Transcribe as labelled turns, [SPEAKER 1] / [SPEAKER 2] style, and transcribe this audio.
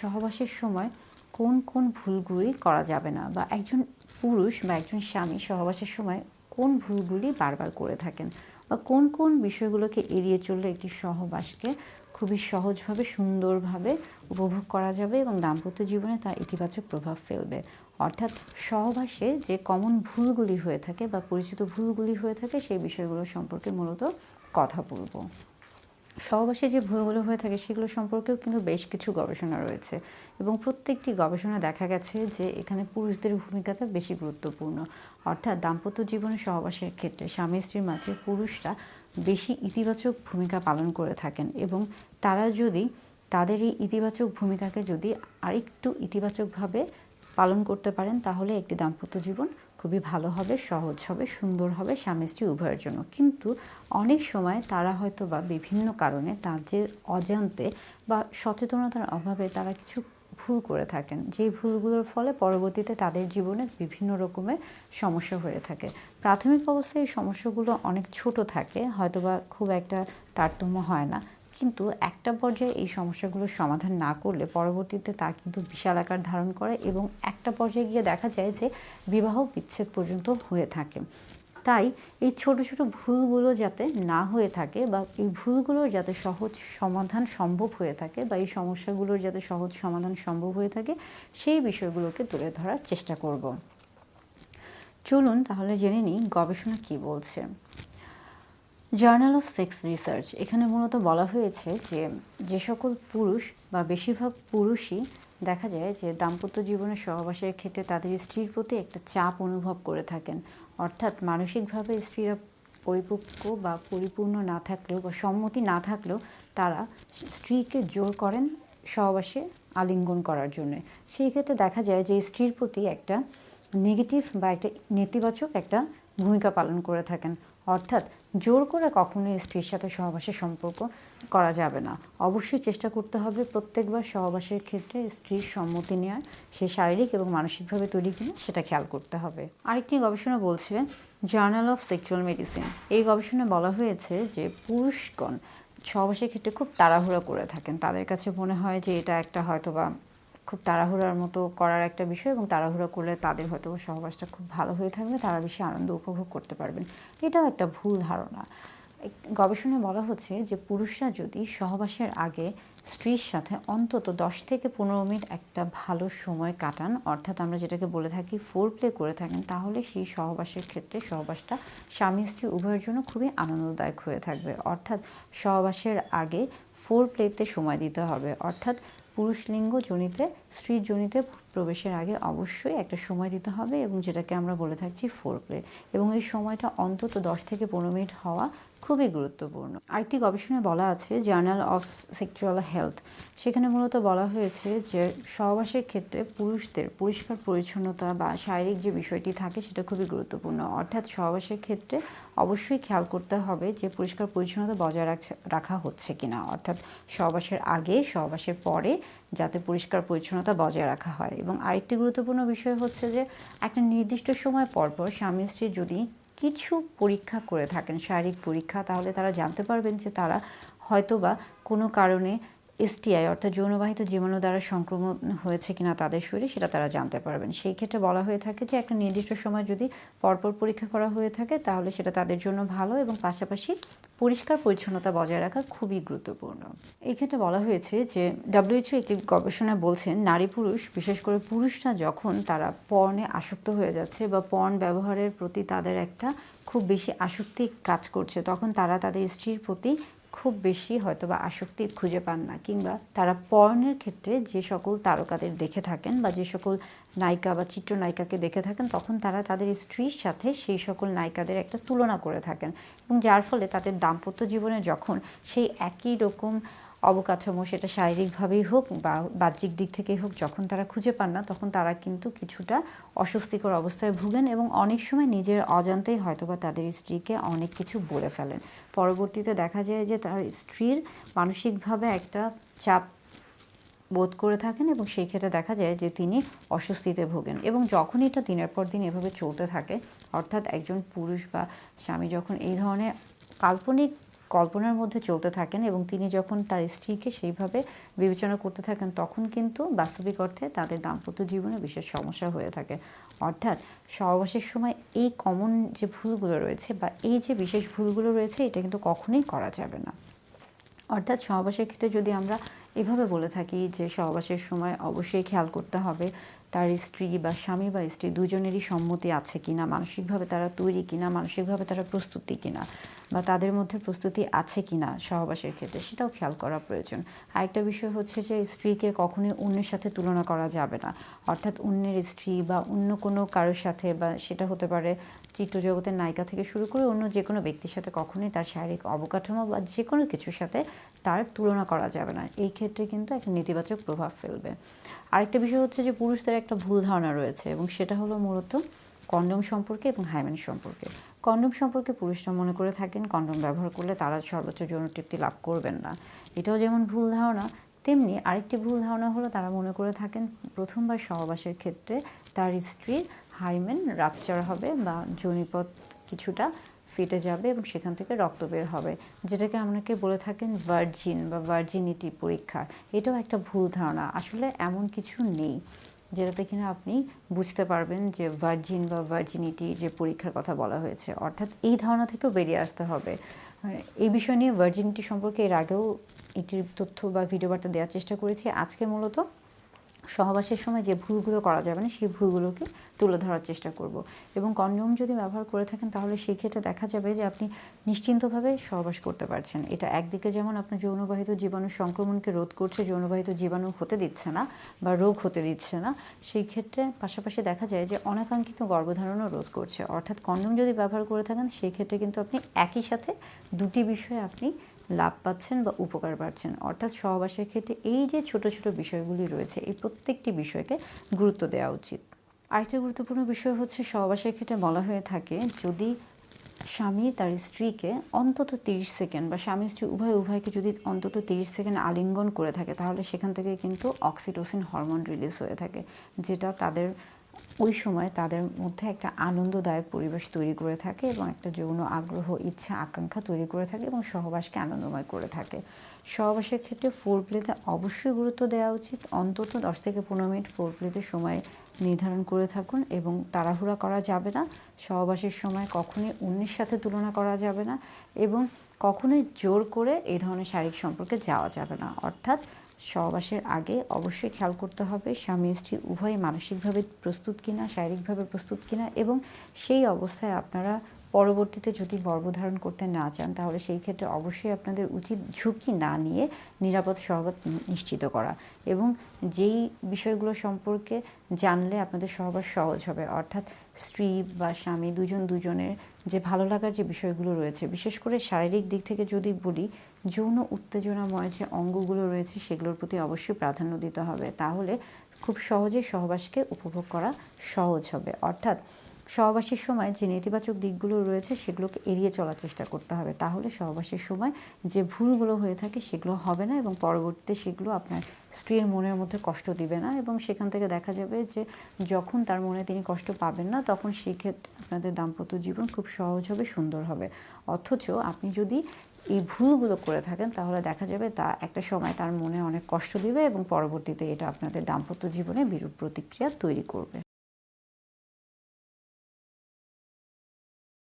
[SPEAKER 1] সহবাসের সময় কোন কোন ভুলগুলি করা যাবে না? বা একজন পুরুষ বা একজন স্বামী সহবাসের সময় কোন ভুলগুলি বারবার করে থাকেন? বা কোন কোন বিষয়গুলোকে এড়িয়ে চললে একটি সহবাসকে খুবই সহজভাবে, সুন্দরভাবে উপভোগ করা যাবে এবং দাম্পত্য জীবনে তার ইতিবাচক প্রভাব ফেলবে? অর্থাৎ সহবাসে যে কমন ভুলগুলি হয়ে থাকে বা পরিচিত ভুলগুলি হয়ে থাকে, সেই বিষয়গুলো সম্পর্কে মূলত কথা বলব। সহবাসে যে ভুলগুলো হয়ে থাকে সেগুলো সম্পর্কেও কিন্তু বেশ কিছু গবেষণা রয়েছে। এবং প্রত্যেকটি গবেষণা দেখা গেছে যে এখানে পুরুষদের ভূমিকাটা বেশি গুরুত্বপূর্ণ। অর্থাৎ দাম্পত্য জীবনে সহবাসের ক্ষেত্রে স্বামী স্ত্রীর মাঝে পুরুষরা বেশি ইতিবাচক ভূমিকা পালন করে থাকেন এবং তারা যদি তাদের এই ইতিবাচক ভূমিকাকে যদি আরেকটু ইতিবাচকভাবে পালন করতে পারেন, তাহলে একটি দাম্পত্য জীবন খুবই ভালো হবে, সহজ হবে, সুন্দর হবে স্বামী স্ত্রী উভয়ের জন্য। কিন্তু অনেক সময় তারা হয়তো বা বিভিন্ন কারণে তাদের অজান্তে বা সচেতনতার অভাবে তারা কিছু ভুল করে থাকেন। যেই ভুলগুলোর ফলে পরবর্তীতে তাদের জীবনে বিভিন্ন রকমের সমস্যা হয়ে থাকে। প্রাথমিক অবস্থায় এই সমস্যাগুলো অনেক ছোট থাকে, হয়তোবা খুব একটা তারতম্য হয় না। কিন্তু একটা পর্যায়ে এই সমস্যাগুলোর সমাধান না করলে পরবর্তীতে তা কিন্তু বিশাল আকার ধারণ করে এবং একটা পর্যায়ে গিয়ে দেখা যায় যে বিবাহ বিচ্ছেদ পর্যন্ত হয়ে থাকে। তাই এই ছোট ছোট ভুলগুলো যাতে না হয়ে থাকে বা এই ভুলগুলোর যাতে সহজ সমাধান সম্ভব হয়ে থাকে বা এই সমস্যাগুলোর যাতে সহজ সমাধান সম্ভব হয়ে থাকে, সেই বিষয়গুলোকে তুলে ধরার চেষ্টা করব। চলুন তাহলে জেনে নিই গবেষণা কি বলছে। জার্নাল অফ সেক্স রিসার্চ এখানে মূলত বলা হয়েছে যে যে সকল পুরুষ বা বেশিরভাগ পুরুষই দেখা যায় যে, দাম্পত্য জীবনের সহবাসের ক্ষেত্রে তাদের স্ত্রীর প্রতি একটা চাপ অনুভব করে থাকেন। অর্থাৎ মানসিকভাবে স্ত্রীরা পরিপক্ক বা পরিপূর্ণ না থাকলেও বা সম্মতি না থাকলেও তারা স্ত্রীকে জোর করেন সহবাসে আলিঙ্গন করার জন্য। সেই ক্ষেত্রে দেখা যায় যে, স্ত্রীর প্রতি একটা নেগেটিভ বা একটা নেতিবাচক একটা ভূমিকা পালন করে থাকেন। অর্থাৎ জোর করে কখনোই স্ত্রীর সাথে সহবাসের সম্পর্ক করা যাবে না। অবশ্যই চেষ্টা করতে হবে প্রত্যেকবার সহবাসের ক্ষেত্রে স্ত্রীর সম্মতি নেওয়ার, সে শারীরিক এবং মানসিকভাবে তৈরি কিনা সেটা খেয়াল করতে হবে। আরেকটি গবেষণা বলছে জার্নাল অফ সেক্সুয়াল মেডিসিন এই গবেষণায় বলা হয়েছে যে পুরুষগণ সহবাসের ক্ষেত্রে খুব তাড়াহুড়া করে থাকেন। তাদের কাছে মনে হয় যে এটা একটা হয়তোবা খুব তাড়াহুড়ার মতো করার একটা বিষয় এবং তাড়াহুড়া করলে তাদের হয়তো সহবাসটা খুব ভালো হয়ে থাকবে, তারা বেশি আনন্দ উপভোগ করতে পারবেন। এটাও একটা ভুল ধারণা। গবেষণায় বলা হচ্ছে যে পুরুষরা যদি সহবাসের আগে স্ত্রীর সাথে অন্তত দশ থেকে পনেরো মিনিট একটা ভালো সময় কাটান, অর্থাৎ আমরা যেটাকে বলে থাকি ফোর প্লে করে থাকেন, তাহলে সেই সহবাসের ক্ষেত্রে সহবাসটা স্বামী স্ত্রী উভয়ের জন্য খুবই আনন্দদায়ক হয়ে থাকবে। অর্থাৎ সহবাসের আগে ফোর প্লেতে সময় দিতে হবে। অর্থাৎ পুরুষ লিঙ্গ জনিতে স্ত্রীর জনিতে প্রবেশের আগে অবশ্যই একটা সময় দিতে হবে এবং যেটাকে আমরা বলে থাকছি ফোর প্লে এবং এই সময়টা অন্তত দশ থেকে পনেরো মিনিট হওয়া খুবই গুরুত্বপূর্ণ। আরেকটি গবেষণায় বলা আছে জার্নাল অফ সেক্সুয়াল হেলথ সেখানে মূলত বলা হয়েছে যে সহবাসের ক্ষেত্রে পুরুষদের পরিষ্কার পরিচ্ছন্নতা বা শারীরিক যে বিষয়টি থাকে সেটা খুবই গুরুত্বপূর্ণ। অর্থাৎ সহবাসের ক্ষেত্রে অবশ্যই খেয়াল করতে হবে যে পরিষ্কার পরিচ্ছন্নতা বজায় রাখছে, রাখা হচ্ছে কিনা। অর্থাৎ সহবাসের আগে, সহবাসের পরে যাতে পরিষ্কার পরিচ্ছন্নতা বজায় রাখা হয়। এবং আরেকটি গুরুত্বপূর্ণ বিষয় হচ্ছে যে একটা নির্দিষ্ট সময় পরপর স্বামী স্ত্রী যদি কিছু পরীক্ষা করে থাকেন, শারীরিক পরীক্ষা, তাহলে তারা জানতে পারবেন যে তারা হয়তোবা কোনো কারণে এসটিআই অর্থাৎ যৌনবাহিত জীবাণু দ্বারা সংক্রমণ হয়েছে কিনা তাদের শরীরে, সেটা তারা জানতে পারবেন। সেই ক্ষেত্রে বলা হয়ে থাকে যে একটা নির্দিষ্ট সময় যদি পরপর পরীক্ষা করা হয়ে থাকে, তাহলে সেটা তাদের জন্য ভালো এবং পাশাপাশি পরিষ্কার পরিচ্ছন্নতা বজায় রাখা খুবই গুরুত্বপূর্ণ। এই ক্ষেত্রে বলা হয়েছে যে ডাব্লিউএইচও একটি গবেষণায় বলছেন, নারী পুরুষ, বিশেষ করে পুরুষরা যখন তারা পর্নে আসক্ত হয়ে যাচ্ছে বা পর্ন ব্যবহারের প্রতি তাদের একটা খুব বেশি আসক্তি কাজ করছে, তখন তারা তাদের স্ত্রীর প্রতি খুব বেশি হয়তো বা আসক্তি খুঁজে পান না, কিংবা তারা পর্নের ক্ষেত্রে যে সকল তারকাদের দেখে থাকেন বা যে সকল নায়িকা বা চিত্রনায়িকাকে দেখে থাকেন, তখন তারা তাদের স্ত্রীর সাথে সেই সকল নায়িকাদের একটা তুলনা করে থাকেন। এবং যার ফলে তাদের দাম্পত্য জীবনে যখন সেই একই রকম অবকাঠামো সেটা শারীরিকভাবেই হোক বা বাহ্যিক দিক থেকেই হোক, যখন তারা খুঁজে পান না, তখন তারা কিন্তু কিছুটা অস্বস্তিকর অবস্থায় ভুগেন এবং অনেক সময় নিজের অজান্তেই হয়তোবা তাদের স্ত্রীকে অনেক কিছু বলে ফেলেন। পরবর্তীতে দেখা যায় যে তার স্ত্রীর মানসিকভাবে একটা চাপ বোধ করে থাকেন এবং সেই ক্ষেত্রে দেখা যায় যে তিনি অস্বস্তিতে ভোগেন এবং যখনই এটা দিনের পর দিন এভাবে চলতে থাকে, অর্থাৎ একজন পুরুষ বা স্বামী যখন এই ধরনের কাল্পনিক কল্পনার মধ্যে চলতে থাকেন এবং তিনি যখন তার স্ত্রীকে সেইভাবে বিবেচনা করতে থাকেন, তখন কিন্তু বাস্তবিক অর্থে তাদের দাম্পত্য জীবনে বিশেষ সমস্যা হয়ে থাকে। অর্থাৎ সহবাসের সময় এই কমন যে ভুলগুলো রয়েছে বা এই যে বিশেষ ভুলগুলো রয়েছে, এটা কিন্তু কখনোই করা যাবে না। অর্থাৎ সহবাসের ক্ষেত্রে যদি আমরা এভাবে বলে থাকি যে সহবাসের সময় অবশ্যই খেয়াল করতে হবে, তার স্ত্রী বা স্বামী বা স্ত্রী দুজনেরই সম্মতি আছে কিনা, মানসিকভাবে তারা তৈরি কিনা, মানসিকভাবে তারা প্রস্তুতি কিনা বা তাদের মধ্যে প্রস্তুতি আছে কিনা সহবাসের ক্ষেত্রে সেটাও খেয়াল করা প্রয়োজন। আরেকটা বিষয় হচ্ছে যে স্ত্রীকে কখনোই অন্যের সাথে তুলনা করা যাবে না। অর্থাৎ অন্যের স্ত্রী বা অন্য কোনো কারোর সাথে বা সেটা হতে পারে চিত্রজগতের নায়িকা থেকে শুরু করে অন্য যে কোনো ব্যক্তির সাথে কখনোই তার শারীরিক অবকাঠামো বা যে কোনো কিছুর সাথে তার তুলনা করা যাবে না। এই ক্ষেত্রে কিন্তু একটা নেতিবাচক প্রভাব ফেলবে। আরেকটা বিষয় হচ্ছে যে পুরুষদের একটা ভুল ধারণা রয়েছে এবং সেটা হলো মূলত কন্ডম সম্পর্কে এবং হাইম্যান সম্পর্কে। কন্ডম সম্পর্কে পুরুষরা মনে করে থাকেন, কন্ডম ব্যবহার করলে তারা সর্বোচ্চ যৌন তৃপ্তি লাভ করবেন না। এটাও যেমন ভুল ধারণা, তেমনি আরেকটি ভুল ধারণা হলো তারা মনে করে থাকেন প্রথমবার সহবাসের ক্ষেত্রে তার স্ত্রীর হাইমেন রাপচার হবে বা জনিপথ কিছুটা ফেটে যাবে এবং সেখান থেকে রক্ত বের হবে। যেটাকে আপনাকে বলে থাকেন ভার্জিন বা ভার্জিনিটি পরীক্ষা। এটাও একটা ভুল ধারণা। আসলে এমন কিছু নেই যেটাতে কিনা আপনি বুঝতে পারবেন যে ভার্জিন বা ভার্জিনিটি যে পরীক্ষার কথা বলা হয়েছে। অর্থাৎ এই ধারণা থেকেও বেরিয়ে আসতে হবে। এই বিষয় নিয়ে ভার্জিনিটি সম্পর্কে এর আগেও একটির তথ্য বা ভিডিও বার্তা দেওয়ার চেষ্টা করেছি। আজকে মূলত সহবাসের সময় যে ভুলগুলো করা যাবে না, সেই ভুলগুলোকে তুলে ধরার চেষ্টা করব। এবং কন্ডম যদি ব্যবহার করে থাকেন, তাহলে সেই ক্ষেত্রে দেখা যাবে যে আপনি নিশ্চিন্তভাবে সহবাস করতে পারছেন। এটা একদিকে যেমন আপনার যৌনবাহিত জীবাণু সংক্রমণকে রোধ করছে, যৌনবাহিত জীবাণু হতে দিচ্ছে না বা রোগ হতে দিচ্ছে না, সেই ক্ষেত্রে পাশাপাশি দেখা যায় যে অনাকাঙ্ক্ষিত গর্ভধারণও রোধ করছে। অর্থাৎ কন্ডম যদি ব্যবহার করে থাকেন সেই ক্ষেত্রে কিন্তু আপনি একই সাথে দুটি বিষয়ে আপনি লাভ পাচ্ছেন বা উপকার পাচ্ছেন। অর্থাৎ সহবাসের ক্ষেত্রে এই যে ছোট ছোট বিষয়গুলি রয়েছে, এই প্রত্যেকটি বিষয়কে গুরুত্ব দেওয়া উচিত। আরেকটা গুরুত্বপূর্ণ বিষয় হচ্ছে সহবাসের ক্ষেত্রে বলা হয়ে থাকে, যদি স্বামী তার স্ত্রীকে অন্তত তিরিশ সেকেন্ড বা স্বামী স্ত্রী উভয় উভয়কে যদি অন্তত তিরিশ সেকেন্ড আলিঙ্গন করে থাকে, তাহলে সেখান থেকে কিন্তু অক্সিটোসিন হরমোন রিলিজ হয়ে থাকে, যেটা তাদের ওই সময় তাদের মধ্যে একটা আনন্দদায়ক পরিবেশ তৈরি করে থাকে এবং একটা যৌন আগ্রহ, ইচ্ছা, আকাঙ্ক্ষা তৈরি করে থাকে এবং সহবাসকে আনন্দময় করে থাকে। সহবাসের ক্ষেত্রে ফোর প্লেতে অবশ্যই গুরুত্ব দেওয়া উচিত। অন্তত দশ থেকে পনেরো মিনিট ফোর প্লেতে সময় নির্ধারণ করে থাকুন এবং তাড়াহুড়া করা যাবে না। সহবাসের সময় কখনোই অন্যের সাথে তুলনা করা যাবে না এবং কখনোই জোর করে এই ধরনের শারীরিক সম্পর্কে যাওয়া যাবে না। অর্থাৎ সহবাসের আগে অবশ্যই খেয়াল করতে হবে স্বামী স্ত্রী উভয় মানসিকভাবে প্রস্তুত কিনা, শারীরিকভাবে প্রস্তুত কিনা এবং সেই অবস্থায় আপনারা পরবর্তীতে যদি গর্ভধারণ করতে না চান, তাহলে সেই ক্ষেত্রে অবশ্যই আপনাদের উচিত ঝুঁকি না নিয়ে নিরাপদ সহবাস নিশ্চিত করা। এবং যেই বিষয়গুলো সম্পর্কে জানলে আপনাদের সহবাস সহজ হবে, অর্থাৎ স্ত্রী বা স্বামী দুজন দুজনের যে ভালো লাগার যে বিষয়গুলো রয়েছে, বিশেষ করে শারীরিক দিক থেকে যদি বলি, যৌন উত্তেজনাময় যে অঙ্গগুলো রয়েছে, সেগুলোর প্রতি অবশ্যই প্রাধান্য দিতে হবে। তাহলে খুব সহজে সহবাসকে উপভোগ করা সহজ হবে। অর্থাৎ সহবাসের সময় যে নেতিবাচক দিকগুলো রয়েছে সেগুলোকে এড়িয়ে চলার চেষ্টা করতে হবে। তাহলে সহবাসের সময় যে ভুলগুলো হয়ে থাকে সেগুলো হবে না এবং পরবর্তীতে সেগুলো আপনার স্ত্রীর মনের মধ্যে কষ্ট দিবে না এবং সেখান থেকে দেখা যাবে যে যখন তার মনে তিনি কষ্ট পাবেন না তখন সেই ক্ষেত্রে আপনাদের দাম্পত্য জীবন খুব সহজ হবে, সুন্দর হবে। অথচ আপনি যদি এই ভুলগুলো করে থাকেন তাহলে দেখা যাবে তা একটা সময় তার মনে অনেক কষ্ট দিবে এবং পরবর্তীতে এটা আপনাদের দাম্পত্য জীবনে বিরূপ প্রতিক্রিয়া তৈরি করবে।